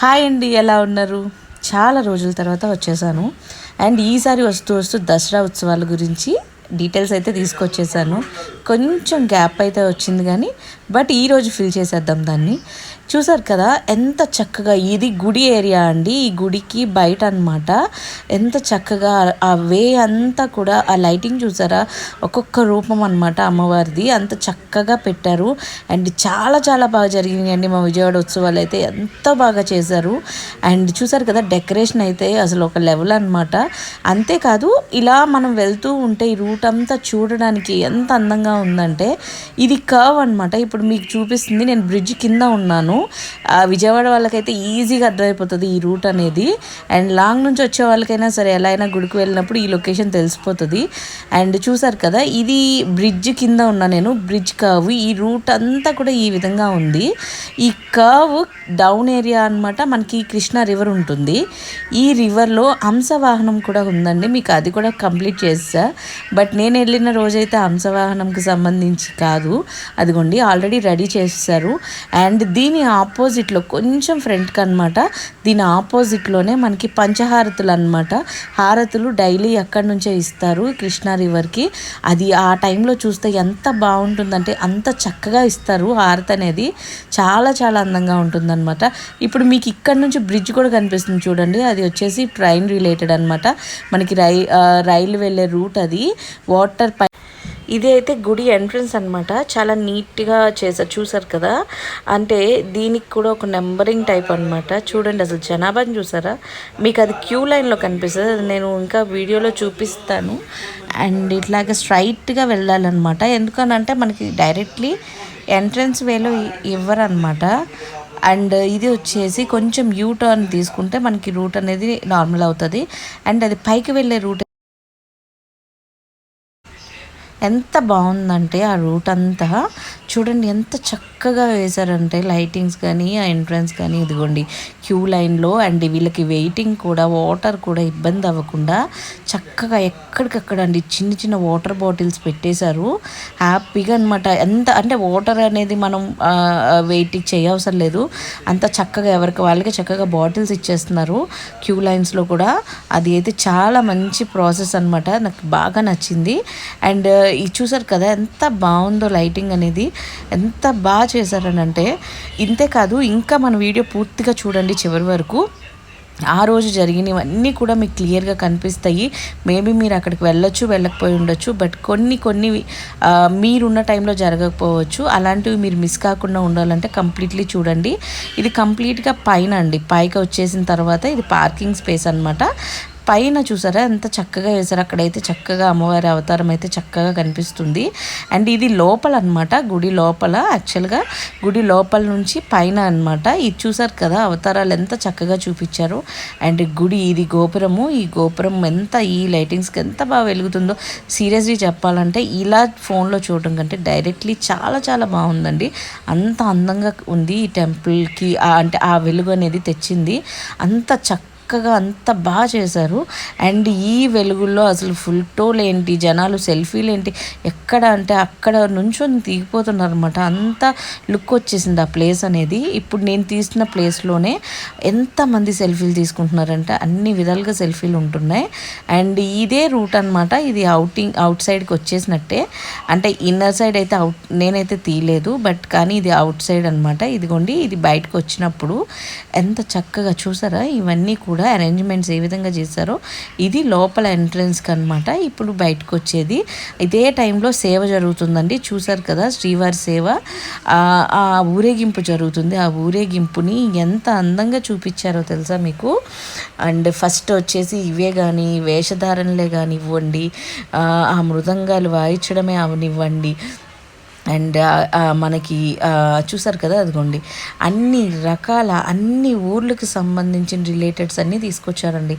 Hi అండి ఎలా ఉన్నారు? చాలా రోజుల తర్వాత వచ్చేసాను. అండ్ ఈసారి వస్తూ వస్తూ దసరా ఉత్సవాల గురించి డీటెయిల్స్ అయితే తీసుకొచ్చేసాను. కొంచెం గ్యాప్ అయితే వచ్చింది కానీ బట్ ఈరోజు ఫిల్ చేసేద్దాం దాన్ని. చూసారు కదా ఎంత చక్కగా ఇది గుడి ఏరియా అండి. ఈ గుడికి బయట అనమాట ఎంత చక్కగా ఆ వే అంతా కూడా ఆ లైటింగ్ చూసారా? ఒక్కొక్క రూపం అనమాట అమ్మవారిది. అంత చక్కగా పెట్టారు. అండ్ చాలా చాలా బాగా జరిగినాయండి మా విజయవాడ ఉత్సవాలు అయితే. ఎంత బాగా చేశారు. అండ్ చూసారు కదా డెకరేషన్ అయితే అసలు ఒక లెవెల్ అనమాట అంతేకాదు ఇలా మనం వెళ్తూ ఉంటే ఈ రూట్ అంతా చూడడానికి ఎంత అందంగా ఉందంటే ఇది కర్వ్ అనమాట ఇప్పుడు మీకు చూపిస్తుంది నేను బ్రిడ్జ్ కింద ఉన్నాను. విజయవాడ వాళ్ళకైతే ఈజీగా అర్థమైపోతుంది ఈ రూట్ అనేది. అండ్ లాంగ్ నుంచి వచ్చే వాళ్ళకైనా సరే ఎలా అయినా గుడికి వెళ్ళినప్పుడు ఈ లొకేషన్ తెలిసిపోతుంది. అండ్ చూసారు కదా ఇది బ్రిడ్జ్ కింద ఉన్నా నేను బ్రిడ్జ్ కర్వ్ ఈ రూట్ అంతా కూడా ఈ విధంగా ఉంది. ఈ కర్వ్ డౌన్ ఏరియా అనమాట మనకి కృష్ణా రివర్ ఉంటుంది. ఈ రివర్లో హంసవాహనం కూడా ఉందండి. మీకు అది కూడా కంప్లీట్ చేస్తా. బట్ నేను వెళ్ళిన రోజైతే హంసవాహనంకి సంబంధించి కాదు. అదిగోండి ఆల్రెడీ రెడీ చేసేసారు అండ్ దీని ఆపోజిట్లో కొంచెం ఫ్రంట్కి అనమాట దీని ఆపోజిట్లోనే మనకి పంచహారతులు అనమాట హారతులు డైలీ అక్కడి నుంచే ఇస్తారు? కృష్ణా రివర్కి అది ఆ టైంలో చూస్తే ఎంత బాగుంటుందంటే అంత చక్కగా ఇస్తారు హారతి అనేది. చాలా చాలా అందంగా ఉంటుందన్నమాట. ఇప్పుడు మీకు ఇక్కడ నుంచి బ్రిడ్జ్ కూడా కనిపిస్తుంది చూడండి. అది వచ్చేసి ట్రైన్ రిలేటెడ్ అనమాట మనకి రై రైలు వెళ్ళే రూట్ అది. వాటర్ పై ఇది అయితే గుడి ఎంట్రన్స్ అనమాట చాలా నీట్గా చేశారు చూసారు కదా? అంటే దీనికి కూడా ఒక నెంబరింగ్ టైప్ అనమాట చూడండి అసలు జనాభాని చూసారా? మీకు అది క్యూ లైన్లో కనిపిస్తుంది. అది నేను ఇంకా వీడియోలో చూపిస్తాను. అండ్ ఇట్లాగ స్ట్రైట్గా వెళ్ళాలన్నమాట. ఎందుకనంటే మనకి డైరెక్ట్లీ ఎంట్రన్స్ వేలో ఇవ్వరనమాట అండ్ ఇది వచ్చేసి కొంచెం యూ టర్న్ తీసుకుంటే మనకి రూట్ అనేది నార్మల్ అవుతుంది. అండ్ అది పైకి వెళ్ళే రూట్ ఎంత బాగుందంటే ఆ రూట్ అంతా. చూడండి ఎంత చక్క చక్కగా వేశారంటే లైటింగ్స్ కానీ ఆ ఎంట్రన్స్ కానీ ఇదిగోండి. క్యూ లైన్లో అండ్ వీళ్ళకి వెయిటింగ్ కూడా వాటర్ కూడా ఇబ్బంది అవ్వకుండా చక్కగా ఎక్కడికక్కడ అండి చిన్న చిన్న వాటర్ బాటిల్స్ పెట్టేశారు. హ్యాపీగా అనమాట ఎంత అంటే వాటర్ అనేది మనం వెయిటింగ్ చేయవసరం లేదు. అంత చక్కగా ఎవరికి వాళ్ళకి చక్కగా బాటిల్స్ ఇచ్చేస్తున్నారు క్యూ లైన్స్లో కూడా. అది అయితే చాలా మంచి ప్రాసెస్ అనమాట నాకు బాగా నచ్చింది. అండ్ ఇది చూసారు కదా ఎంత బాగుందో లైటింగ్ అనేది. ఎంత బాగా చేశారని అంటే ఇంతే కాదు ఇంకా మన వీడియో పూర్తిగా చూడండి చివరి వరకు. ఆ రోజు జరిగినవన్నీ కూడా మీకు క్లియర్గా కనిపిస్తాయి. మేబీ మీరు అక్కడికి వెళ్ళొచ్చు వెళ్ళకపోయి ఉండొచ్చు బట్ కొన్ని కొన్ని మీరున్న టైంలో జరగకపోవచ్చు. అలాంటివి మీరు మిస్ కాకుండా ఉండాలంటే కంప్లీట్లీ చూడండి. ఇది కంప్లీట్గా పైన అండి. పైకి వచ్చేసిన తర్వాత ఇది పార్కింగ్ స్పేస్ అనమాట పైన చూసారా ఎంత చక్కగా వేసారు అక్కడైతే చక్కగా అమ్మవారి అవతారం అయితే చక్కగా కనిపిస్తుంది. అండ్ ఇది లోపల అనమాట గుడి లోపల. యాక్చువల్గా గుడి లోపల నుంచి పైన అనమాట ఇది చూసారు కదా అవతారాలు ఎంత చక్కగా చూపించారు. అండ్ గుడి ఇది గోపురము. ఈ గోపురం ఎంత ఈ లైటింగ్స్కి ఎంత బాగా వెలుగుతుందో. సీరియస్లీ చెప్పాలంటే ఇలా ఫోన్లో చూడటం కంటే డైరెక్ట్లీ చాలా చాలా బాగుందండి. అంత అందంగా ఉంది ఈ టెంపుల్కి అంటే ఆ వెలుగు అనేది తెచ్చింది. అంత చక్క చక్కగా అంత బాగా చేశారు. అండ్ ఈ వెలుగుల్లో అసలు ఫుల్ టోల్ ఏంటి జనాలు సెల్ఫీలు ఏంటి ఎక్కడ అంటే అక్కడ నుంచొని దిగిపోతున్నారు అనమాట అంత లుక్ వచ్చేసింది ఆ ప్లేస్ అనేది. ఇప్పుడు నేను తీసిన ప్లేస్లోనే ఎంతమంది సెల్ఫీలు తీసుకుంటున్నారంటే అన్ని విధాలుగా సెల్ఫీలు ఉంటున్నాయి. అండ్ ఇదే రూట్ అనమాట ఇది అవుటింగ్ అవుట్ సైడ్కి వచ్చేసినట్టే. అంటే ఇన్నర్ సైడ్ అయితే అవుట్ నేనైతే తీయలేదు. బట్ కానీ ఇది అవుట్ సైడ్ అనమాట ఇదిగోండి ఇది బయటకు వచ్చినప్పుడు ఎంత చక్కగా చూసారా? ఇవన్నీ కూడా కూడా అరేంజ్మెంట్స్ ఏ విధంగా చేశారో ఇది లోపల ఎంట్రన్స్కి అనమాట ఇప్పుడు బయటకు వచ్చేది. ఇదే టైంలో సేవ జరుగుతుందండి. చూసారు కదా శ్రీవారి సేవ. ఆ ఊరేగింపు జరుగుతుంది. ఆ ఊరేగింపుని ఎంత అందంగా చూపించారో తెలుసా మీకు? అండ్ ఫస్ట్ వచ్చేసి ఇవే కానీ వేషధారణలే కానివ్వండి ఆ మృదంగాలు వాయించడమే అవనివ్వండి. అండ్ మనకి చూసారు కదా అదిగోండి. అన్ని రకాల అన్ని ఊర్లకు సంబంధించిన రిలేటెడ్స్ అన్నీ తీసుకొచ్చారండి.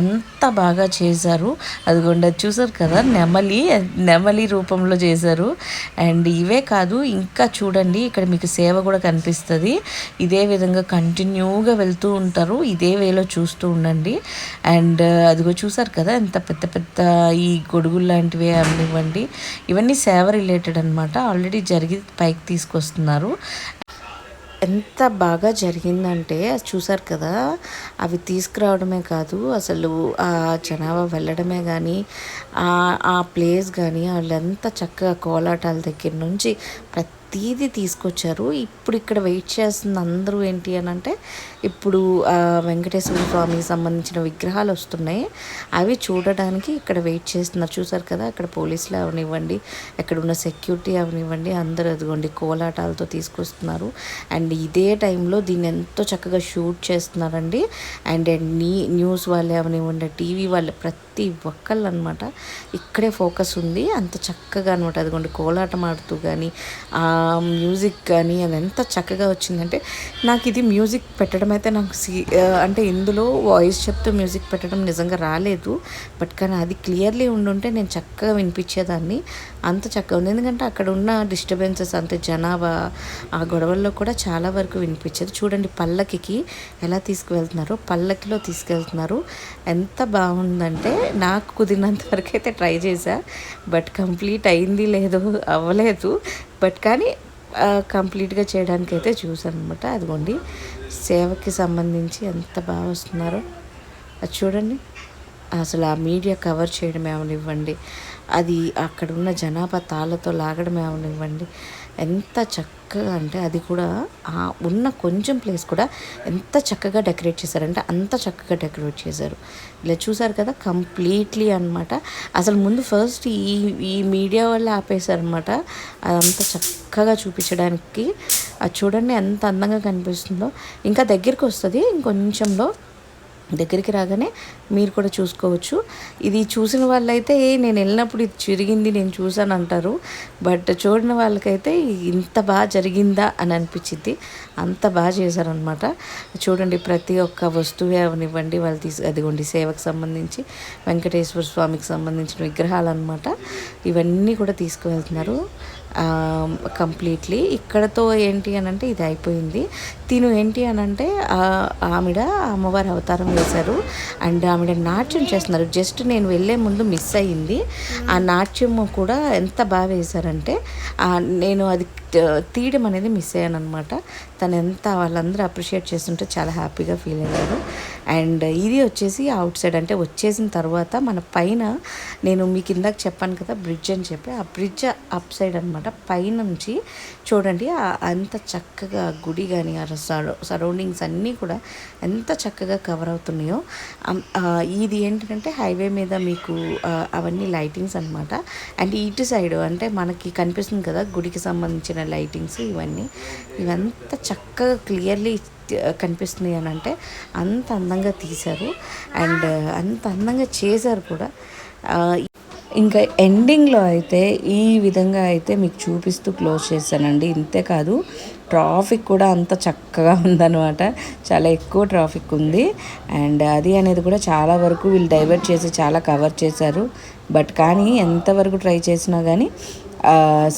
అంత బాగా చేశారు. అదిగోండి అది చూసారు కదా నెమలి నెమలి రూపంలో చేశారు. అండ్ ఇవే కాదు ఇంకా చూడండి ఇక్కడ మీకు సేవ కూడా కనిపిస్తుంది. ఇదే విధంగా కంటిన్యూగా వెళ్తూ ఉంటారు. ఇదే వేలో చూస్తూ ఉండండి. అండ్ అదిగో చూసారు కదా ఎంత పెద్ద పెద్ద ఈ గొడుగులు లాంటివి అనివ్వండి ఇవన్నీ సేవ రిలేటెడ్ అనమాట ఆల్రెడీ ఆల్రెడీ జరిగి పైకి తీసుకొస్తున్నారు. ఎంత బాగా జరిగిందంటే అది చూసారు కదా అవి తీసుకురావడమే కాదు అసలు ఆ జనాభా వెళ్ళడమే కానీ ఆ ప్లేస్ కానీ వాళ్ళు ఎంత చక్కగా కోలాటాల దగ్గర నుంచి ప్రతి ప్రతీది తీసుకొచ్చారు. ఇప్పుడు ఇక్కడ వెయిట్ చేస్తున్న అందరూ ఏంటి అని అంటే ఇప్పుడు వెంకటేశ్వర స్వామికి సంబంధించిన విగ్రహాలు వస్తున్నాయి. అవి చూడడానికి ఇక్కడ వెయిట్ చేస్తున్నారు. చూసారు కదా అక్కడ పోలీసులు అవనివ్వండి అక్కడ ఉన్న సెక్యూరిటీ అవనివ్వండి అందరూ అదిగోండి కోలాటాలతో తీసుకొస్తున్నారు. అండ్ ఇదే టైంలో దీన్ని ఎంతో చక్కగా షూట్ చేస్తున్నారండి. అండ్ నీ న్యూస్ వాళ్ళే అవనివ్వండి టీవీ వాళ్ళే ప్రతి ఒక్కళ్ళు అనమాట ఇక్కడే ఫోకస్ ఉంది. అంత చక్కగా అనమాట అదిగోండి కోలాటం ఆడుతూ కానీ మ్యూజిక్ కానీ అది ఎంత చక్కగా వచ్చిందంటే నాకు ఇది మ్యూజిక్ పెట్టడం అయితే నాకు సీ అంటే ఇందులో వాయిస్ చెప్తూ మ్యూజిక్ పెట్టడం నిజంగా రాలేదు. బట్ కానీ అది క్లియర్లీ ఉండుంటే నేను చక్కగా వినిపించేదాన్ని. అంత చక్కగా ఉంది. ఎందుకంటే అక్కడ ఉన్న డిస్టర్బెన్సెస్ అంతే జనాభా ఆ గొడవల్లో కూడా చాలా వరకు వినిపించేది. చూడండి పల్లకికి ఎలా తీసుకువెళ్తున్నారో పల్లకిలో తీసుకెళ్తున్నారు. ఎంత బాగుందంటే నాకు కుదిరినంత వరకు అయితే ట్రై చేశా. బట్ కంప్లీట్ అయింది లేదో అవ్వలేదు. బట్ కానీ కంప్లీట్గా చేయడానికి అయితే చూసాను అనమాట అదిగోండి సేవకి సంబంధించి ఎంత బాగా వస్తున్నారో. అది చూడండి. అసలు ఆ మీడియా కవర్ చేయడం ఏమనివ్వండి. అది అక్కడ ఉన్న జనాభా తాళ్ళతో లాగడం ఏమనివ్వండి. ఎంత చక్కగా అంటే అది కూడా ఆ ఉన్న కొంచెం ప్లేస్ కూడా ఎంత చక్కగా డెకరేట్ చేశారంటే అంత చక్కగా డెకరేట్ చేశారు. ఇలా చూసారు కదా కంప్లీట్లీ అనమాట అసలు ముందు ఫస్ట్ ఈ ఈ మీడియా వల్ల ఆపేశారనమాట అదంతా చక్కగా చూపించడానికి. అది చూడండి ఎంత అందంగా కనిపిస్తుందో. ఇంకా దగ్గరికి వస్తుంది ఇంకొంచెంలో దగ్గరికి రాగానే మీరు కూడా చూసుకోవచ్చు. ఇది చూసిన వాళ్ళైతే నేను వెళ్ళినప్పుడు ఇది జరిగింది నేను చూసాను అంటారు. బట్ చూడని వాళ్ళకైతే ఇంత బాగా జరిగిందా అని అనిపించింది అంత బాగా చేశారనమాట చూడండి ప్రతి ఒక్క వస్తువు అవనివ్వండి వాళ్ళు తీసు అదిగోండి సేవకు సంబంధించి వెంకటేశ్వర స్వామికి సంబంధించిన విగ్రహాలు అనమాట ఇవన్నీ కూడా తీసుకువెళ్తున్నారు. కంప్లీట్లీ ఇక్కడతో ఏంటి అని అంటే ఇది అయిపోయింది. తిను ఏంటి అని అంటే ఆవిడ అమ్మవారి అవతారం వేశారు. అండ్ ఆవిడ నాట్యం చేస్తున్నారు. జస్ట్ నేను వెళ్ళే ముందు మిస్ అయ్యింది. ఆ నాట్యం కూడా ఎంత బాగా వేశారంటే నేను అది తీయడం అనేది మిస్ అయ్యాను అనమాట తను ఎంత వాళ్ళందరూ అప్రిషియేట్ చేస్తుంటే చాలా హ్యాపీగా ఫీల్ అయ్యారు. అండ్ ఇది వచ్చేసి అవుట్ సైడ్ అంటే వచ్చేసిన తర్వాత మన పైన నేను మీకు ఇందాక చెప్పాను కదా బ్రిడ్జ్ అని చెప్పి ఆ బ్రిడ్జ్ అప్ సైడ్ అనమాట పైనుంచి చూడండి అంత చక్కగా గుడి కానీ ఆ సరౌండింగ్స్ అన్నీ కూడా ఎంత చక్కగా కవర్ అవుతున్నాయో. ఇది ఏంటంటే హైవే మీద మీకు అవన్నీ లైటింగ్స్ అనమాట అండ్ ఇటు సైడ్ అంటే మనకి కనిపిస్తుంది కదా గుడికి సంబంధించిన లైటింగ్స్ ఇవన్నీ. ఇవంతా చక్కగా క్లియర్లీ కనిపిస్తున్నాయి అని అంటే అంత అందంగా తీశారు. అండ్ uh, అంత అందంగా చేశారు కూడా. ఇంకా ఎండింగ్లో అయితే ఈ విధంగా అయితే మీకు చూపిస్తూ క్లోజ్ చేశానండి. ఇంతే కాదు ట్రాఫిక్ కూడా అంత చక్కగా ఉందన్నమాట. చాలా ఎక్కువ ట్రాఫిక్ ఉంది. అండ్ అది అనేది కూడా చాలా వరకు వీళ్ళు డైవర్ట్ చేసి చాలా కవర్ చేశారు. బట్ కానీ ఎంతవరకు ట్రై చేసినా కానీ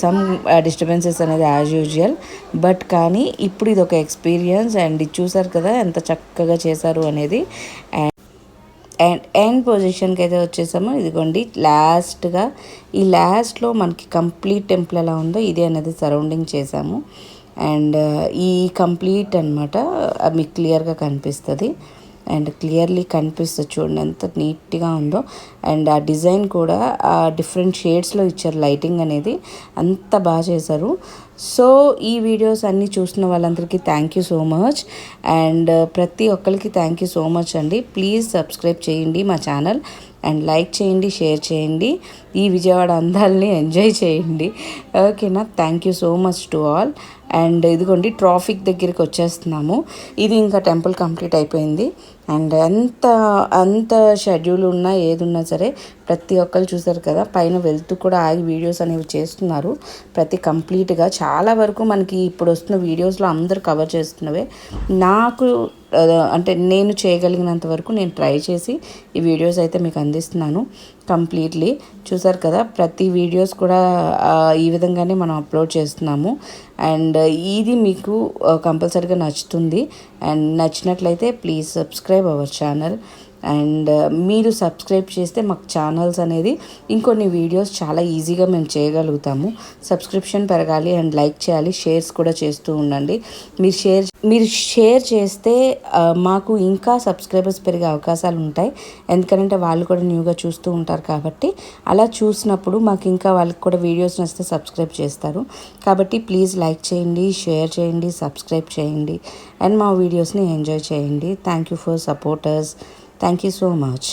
సమ్ డిస్టర్బెన్సెస్ uh, అనేది యాజ్ యూజువల్ బట్ కానీ ఇప్పుడు ఇది ఒక ఎక్స్పీరియన్స్ అండ్ ఇది చూసారు కదా ఎంత చక్కగా చేశారు అనేది. అండ్ అండ్ ఎండ్ పొజిషన్కి అయితే వచ్చేసాము. ఇదిగోండి లాస్ట్గా ఈ లాస్ట్లో మనకి కంప్లీట్ టెంపుల్ ఎలా ఉందో ఇది అనేది సరౌండింగ్ చేసాము. అండ్ uh, ఈ కంప్లీట్ అనమాట మీకు క్లియర్గా కనిపిస్తుంది. అండ్ క్లియర్లీ కనిపిస్తుంది చూడండి ఎంత నీట్గా ఉందో. అండ్ ఆ డిజైన్ కూడా ఆ డిఫరెంట్ షేడ్స్లో ఇచ్చారు లైటింగ్ అనేది. అంత బాగా చేశారు. సో ఈ వీడియోస్ అన్నీ చూసిన వాళ్ళందరికీ thank you so much and ప్రతి ఒక్కరికి థ్యాంక్ యూ సో మచ్ అండి. ప్లీజ్ సబ్స్క్రైబ్ చేయండి మా ఛానల్ అండ్ లైక్ చేయండి షేర్ చేయండి. ఈ విజయవాడ అందాలని ఎంజాయ్ చేయండి. ఓకేనా thank you so much to all and ఇదిగోండి ట్రాఫిక్ దగ్గరికి వచ్చేస్తున్నాము. ఇది ఇంకా టెంపుల్ కంప్లీట్ అయిపోయింది. అండ్ ఎంత అంత షెడ్యూల్ ఉన్నా ఏది ఉన్నా సరే ప్రతి ఒక్కరు చూసారు కదా పైన వెళ్తూ కూడా ఆగి వీడియోస్ అనేవి చేస్తున్నారు. ప్రతి కంప్లీట్గా చాలా వరకు మనకి ఇప్పుడు వస్తున్న వీడియోస్లో అందరు కవర్ చేస్తున్నవే. నాకు అంటే నేను చేయగలిగినంత వరకు నేను ట్రై చేసి ఈ వీడియోస్ అయితే మీకు అందిస్తున్నాను కంప్లీట్లీ చూసారు కదా ప్రతి వీడియోస్ కూడా ఈ విధంగానే మనం అప్లోడ్ చేస్తున్నాము. అండ్ ఇది మీకు కంపల్సరీగా నచ్చుతుంది. అండ్ నచ్చినట్లయితే please subscribe our channel and uh, మీరు సబ్స్క్రైబ్ చేస్తే మాకు ఛానల్స్ అనేది ఇంకొన్ని వీడియోస్ చాలా ఈజీగా మేము చేయగలుగుతాము. సబ్స్క్రిప్షన్ పెరగాలి అండ్ లైక్ చేయాలి షేర్స్ కూడా చేస్తూ ఉండండి. మీరు షేర్ మీరు షేర్ చేస్తే uh, మాకు ఇంకా సబ్స్క్రైబర్స్ పెరిగే అవకాశాలు ఉంటాయి. ఎందుకంటే వాళ్ళు కూడా న్యూగా చూస్తూ ఉంటారు కాబట్టి అలా చూసినప్పుడు మాకు ఇంకా వాళ్ళకి కూడా వీడియోస్ నచ్చితే సబ్స్క్రైబ్ చేస్తారు. కాబట్టి ప్లీజ్ లైక్ చేయండి షేర్ చేయండి సబ్స్క్రైబ్ చేయండి. అండ్ మా వీడియోస్ని ఎంజాయ్ చేయండి. Thank you for supporters thank you so much